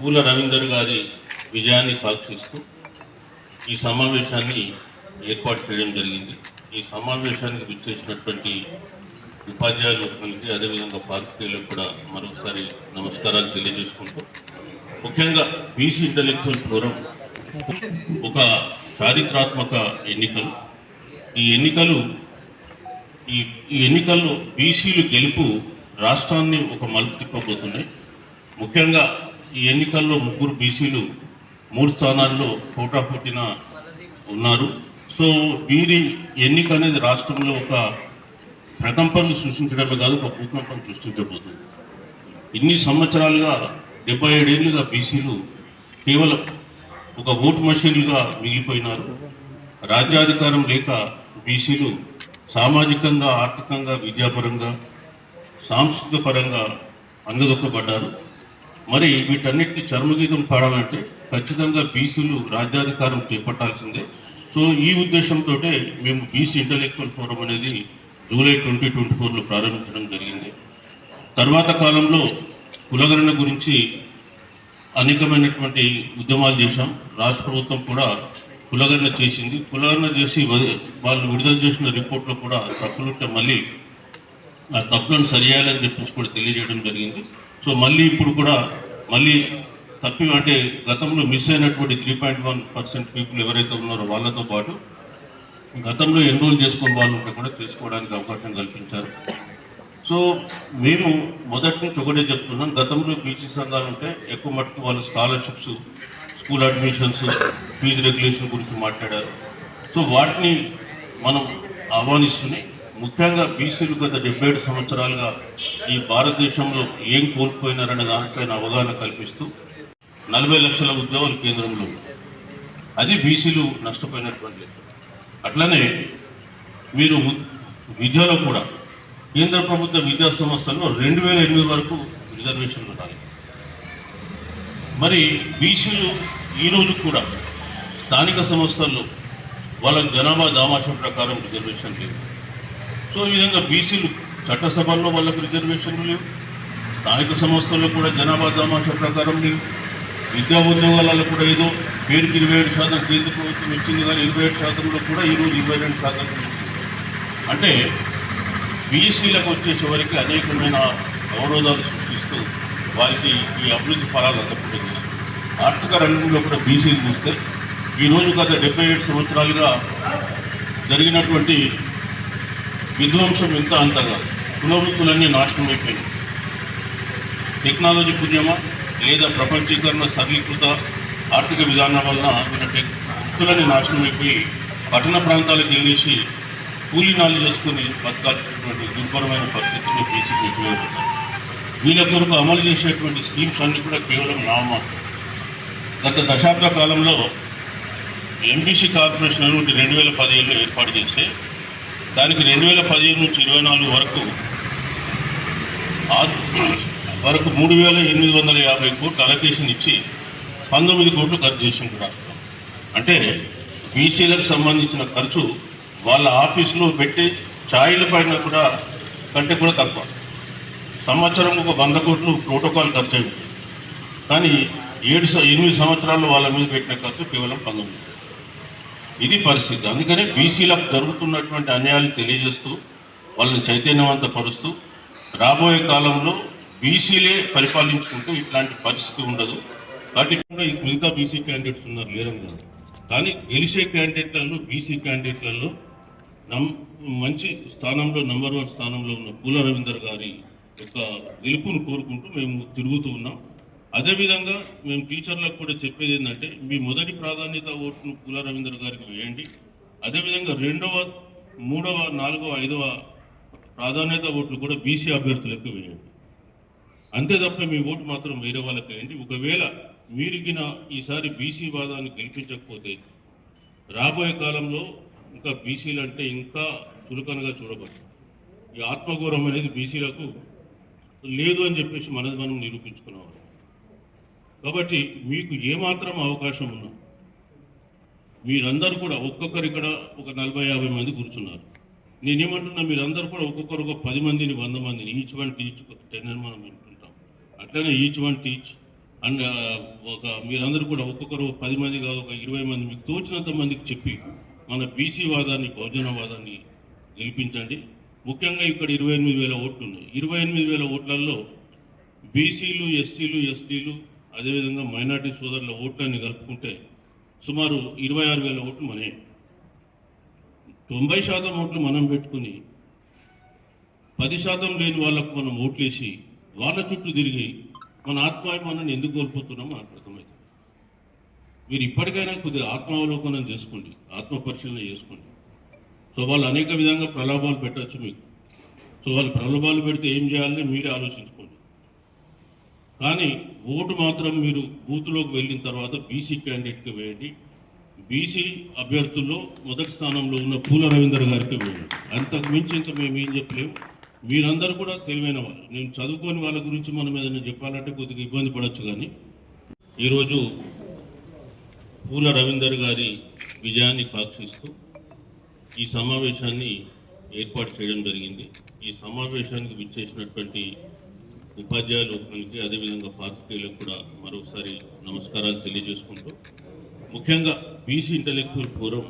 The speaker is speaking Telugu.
పూల రవీందర్ గారి విజయాన్ని సాక్షిస్తూ ఈ సమావేశాన్ని ఏర్పాటు చేయడం జరిగింది. ఈ సమావేశానికి విచ్చేసినటువంటి ఉపాధ్యాయులు మనకి అదేవిధంగా పాత్రికేయులకు కూడా మరొకసారి నమస్కారాలు తెలియజేసుకుంటూ ముఖ్యంగా బీసీ ఇంటలెక్చువల్ ఫోరం ఒక చారిత్రాత్మక ఎన్నికలు. ఈ ఎన్నికలు ఈ ఈ ఎన్నికల్లో బీసీలు గెలుపు రాష్ట్రాన్ని ఒక మలుపు తిప్పబోతున్నాయి. ముఖ్యంగా ఈ ఎన్నికల్లో ముగ్గురు బీసీలు మూడు స్థానాల్లో పోటాపోటీన ఉన్నారు. సో వీరి ఎన్నిక అనేది రాష్ట్రంలో ఒక ప్రకంపనలు సృష్టించడమే కాదు ఒక భూకంపం సృష్టించబోతుంది. ఇన్ని సంవత్సరాలుగా డెబ్బై ఏడేళ్ళుగా బీసీలు కేవలం ఒక ఓటు మషీన్లుగా మిగిలిపోయినారు. రాజ్యాధికారం లేక బీసీలు సామాజికంగా ఆర్థికంగా విద్యాపరంగా సాంస్కృతిక పరంగా అందదొక్కబడ్డారు మరి వీటన్నిటిని చర్మగీతం పాడాలంటే ఖచ్చితంగా బీసీలు రాజ్యాధికారం చేపట్టాల్సిందే. సో ఈ ఉద్దేశంతో మేము బీసీ ఇంటలెక్చువల్ ఫోరం అనేది జూలై ట్వంటీ ట్వంటీ ఫోర్లో ప్రారంభించడం జరిగింది. తర్వాత కాలంలో కులగణన గురించి అనేకమైనటువంటి ఉద్యమాలు చేశాం. రాష్ట్ర ప్రభుత్వం కూడా కులగణన చేసింది. కులగణన చేసి వాళ్ళు విడుదల చేసిన రిపోర్ట్లో కూడా తప్పులుంటే మళ్ళీ ఆ తప్పులను సరియాలని చెప్పేసి కూడా తెలియజేయడం జరిగింది. సో మళ్ళీ ఇప్పుడు కూడా మళ్ళీ తప్పి అంటే గతంలో మిస్ అయినటువంటి three point one percent people ఎవరైతే ఉన్నారో వాళ్ళతో పాటు గతంలో ఎన్రోల్ చేసుకున్న వాళ్ళు ఉంటే కూడా తీసుకోవడానికి అవకాశం కల్పించారు. సో మేము మొదటి నుంచి ఒకటే చెప్తున్నాం గతంలో బీసీ సంఘాలు ఉంటే ఎక్కువ మట్టుకు వాళ్ళు scholarships school admissions fees regulation గురించి మాట్లాడారు. సో వాటిని మనం ఆహ్వానిస్తూనే ముఖ్యంగా బీసీలు గత డెబ్బై ఏడు సంవత్సరాలుగా ఈ భారతదేశంలో ఏం కోల్పోయినారనే దానిపైన అవగాహన కల్పిస్తూ నలభై లక్షల ఉద్యోగాలు కేంద్రంలో అది బీసీలు నష్టపోయినటువంటి అట్లనే మీరు విద్యలో కూడా కేంద్ర ప్రభుత్వ విద్యా సంస్థల్లో రెండు వేల ఎనిమిది వరకు రిజర్వేషన్లు ఉన్నాయి మరి బీసీలు ఈరోజు కూడా స్థానిక సంస్థల్లో వాళ్ళ జనాభా దామాషం ప్రకారం రిజర్వేషన్ లేదు. సో ఈ విధంగా బీసీలు చట్టసభల్లో వాళ్ళకు రిజర్వేషన్లు లేవు. స్థానిక సంస్థల్లో కూడా జనాభా దామాషం ప్రకారం లేవు. విద్యా ఉద్యోగాలలో కూడా ఏదో పేరుకి ఇరవై ఏడు శాతం కేంద్ర ప్రభుత్వం ఇచ్చింది కానీ ఇరవై ఏడు శాతంలో కూడా ఈరోజు ఇరవై రెండు శాతం అంటే బీసీలకు వచ్చేసరికి అనేకమైన అవరోధాలు సృష్టిస్తూ వారికి ఈ అభివృద్ధి ఫలాలు అందకుండా ఆర్థిక రంగంలో కూడా బీసీలు చూస్తే ఈరోజు గత డెబ్బై ఏడు సంవత్సరాలుగా జరిగినటువంటి విధ్వంసం ఇంత అంతగా కులవృత్తులన్నీ నాశనం అయిపోయినాయి. టెక్నాలజీ ఉద్యమ లేదా ప్రపంచీకరణ సరళీకృత ఆర్థిక విధానం వలన మన టెక్ వృత్తులన్నీ నాశనం అయిపోయి పట్టణ ప్రాంతాలకు వెళ్ళేసి కూలీనాలు చేసుకుని బతకాల్సినటువంటి దుర్భరమైన పరిస్థితిని బీసీకి ఉపయోగపడతారు వీళ్ళ కొరకు అమలు చేసేటువంటి స్కీమ్స్ అన్నీ కూడా కేవలం నామమాత్రం గత దశాబ్ద కాలంలో ఎంబీసీ కార్పొరేషన్ నుండి రెండు వేల పదిహేడులో ఏర్పాటు చేస్తే దానికి రెండు వేల పదిహేను నుంచి ఇరవై నాలుగు వరకు వరకు మూడు వేల ఎనిమిది వందల యాభై కోట్లు అలొకేషన్ ఇచ్చి పంతొమ్మిది కోట్లు ఖర్చు చేసింది రాష్ట్రం అంటే బీసీలకు సంబంధించిన ఖర్చు వాళ్ళ ఆఫీసులో పెట్టి ఛాయల పైన కూడా కంటే కూడా తక్కువ. సంవత్సరం ఒక వంద కోట్లు ప్రోటోకాల్ ఖర్చు అయింది కానీ ఏడు ఎనిమిది సంవత్సరాలు వాళ్ళ మీద పెట్టిన ఖర్చు కేవలం పంతొమ్మిది. ఇది పరిస్థితి. అందుకనే బీసీలకు జరుగుతున్నటువంటి అన్యాయాలు తెలియజేస్తూ వాళ్ళని చైతన్యవంతపరుస్తూ రాబోయే కాలంలో బీసీలే పరిపాలించుకుంటే ఇట్లాంటి పరిస్థితి ఉండదు. కాబట్టి మిగతా బీసీ క్యాండిడేట్స్ ఉన్నారు లేదని కాదు. కానీ గెలిచే క్యాండిడేట్లలో బీసీ క్యాండిడేట్లలో నమ్ మంచి స్థానంలో నెంబర్ వన్ స్థానంలో ఉన్న పూల రవీందర్ గారి యొక్క గెలుపును కోరుకుంటూ మేము తిరుగుతూ ఉన్నాం. అదేవిధంగా మేము టీచర్లకు కూడా చెప్పేది ఏంటంటే మీ మొదటి ప్రాధాన్యత ఓటును పూల రవీందర్ గారికి వేయండి. అదేవిధంగా రెండవ మూడవ నాలుగవ ఐదవ ప్రాధాన్యత ఓట్లు కూడా బీసీ అభ్యర్థులకు వేయండి. అంతే తప్ప మీ ఓటు మాత్రం వేరే వాళ్ళకి వేయండి. ఒకవేళ మీరు గిన ఈసారి బీసీ వాదాన్ని గెలిపించకపోతే రాబోయే కాలంలో ఇంకా బీసీలు అంటే ఇంకా చులకనగా చూడబడుతుంది ఈ ఆత్మగౌరవం అనేది బీసీలకు లేదు అని చెప్పేసి మనది మనం నిరూపించుకున్నాం. కాబట్టి మీకు ఏమాత్రం అవకాశం ఉన్నా మీరందరూ కూడా ఒక్కొక్కరు ఇక్కడ ఒక నలభై యాభై మంది కూర్చున్నారు. నేనేమంటున్నా మీరందరూ కూడా ఒక్కొక్కరు ఒక పది మందిని వంద మందిని ఈచ్ వన్ టీచ్ టెన్ అని మనం వింటుంటాం అట్లనే ఈచ్ వన్ టీచ్ అండ్ ఒక మీరందరూ కూడా ఒక్కొక్కరు పది మంది కాదు ఒక ఇరవై మంది మీకు తోచినంత మందికి చెప్పి మన బీసీ వాదాన్ని బహుజన వాదాన్ని గెలిపించండి. ముఖ్యంగా ఇక్కడ ఇరవై ఎనిమిది వేల ఓట్లు ఉన్నాయి. ఇరవై ఎనిమిది వేల ఓట్లలో బీసీలు ఎస్సీలు ఎస్టీలు అదేవిధంగా మైనార్టీ సోదరుల ఓట్లన్నీ కలుపుకుంటే సుమారు ఇరవై ఆరు వేల ఓట్లు మనమే. తొంభై శాతం ఓట్లు మనం పెట్టుకుని పది శాతం లేని వాళ్ళకు మనం ఓట్లేసి వాళ్ళ చుట్టూ తిరిగి మన ఆత్మాభిమానాన్ని ఎందుకు కోల్పోతున్నామో నాకు అర్థమైంది. మీరు ఇప్పటికైనా కొద్దిగా ఆత్మావలోకనం చేసుకోండి ఆత్మ పరిశీలన చేసుకోండి. సో వాళ్ళు అనేక విధంగా ప్రలోభాలు పెట్టచ్చు మీకు. సో వాళ్ళు ప్రలోభాలు పెడితే ఏం చేయాలని మీరే ఆలోచించుకోండి కానీ ఓటు మాత్రం మీరు బూత్లోకి వెళ్ళిన తర్వాత బీసీ క్యాండిడేట్కి వేయండి. బీసీ అభ్యర్థుల్లో మొదటి స్థానంలో ఉన్న పూల రవీందర్ గారికి వేయండి. అంతకు మించి ఇంకా మేము ఏం చెప్పలేము. మీరందరూ కూడా తెలివైన వాళ్ళు. నేను చదువుకోని వాళ్ళ గురించి మనం ఏదైనా చెప్పాలంటే కొద్దిగా ఇబ్బంది పడవచ్చు కానీ ఈరోజు పూల రవీందర్ గారి విజయాన్ని కాక్షిస్తూ ఈ సమావేశాన్ని ఏర్పాటు చేయడం జరిగింది. ఈ సమావేశానికి విచ్చేసినటువంటి ఉపాధ్యాయులు ఉపాధ్యాయులకి అదేవిధంగా పాత్రికేయులకు కూడా మరొకసారి నమస్కారాలు తెలియజేసుకుంటూ ముఖ్యంగా బీసీ ఇంటలెక్చువల్ ఫోరం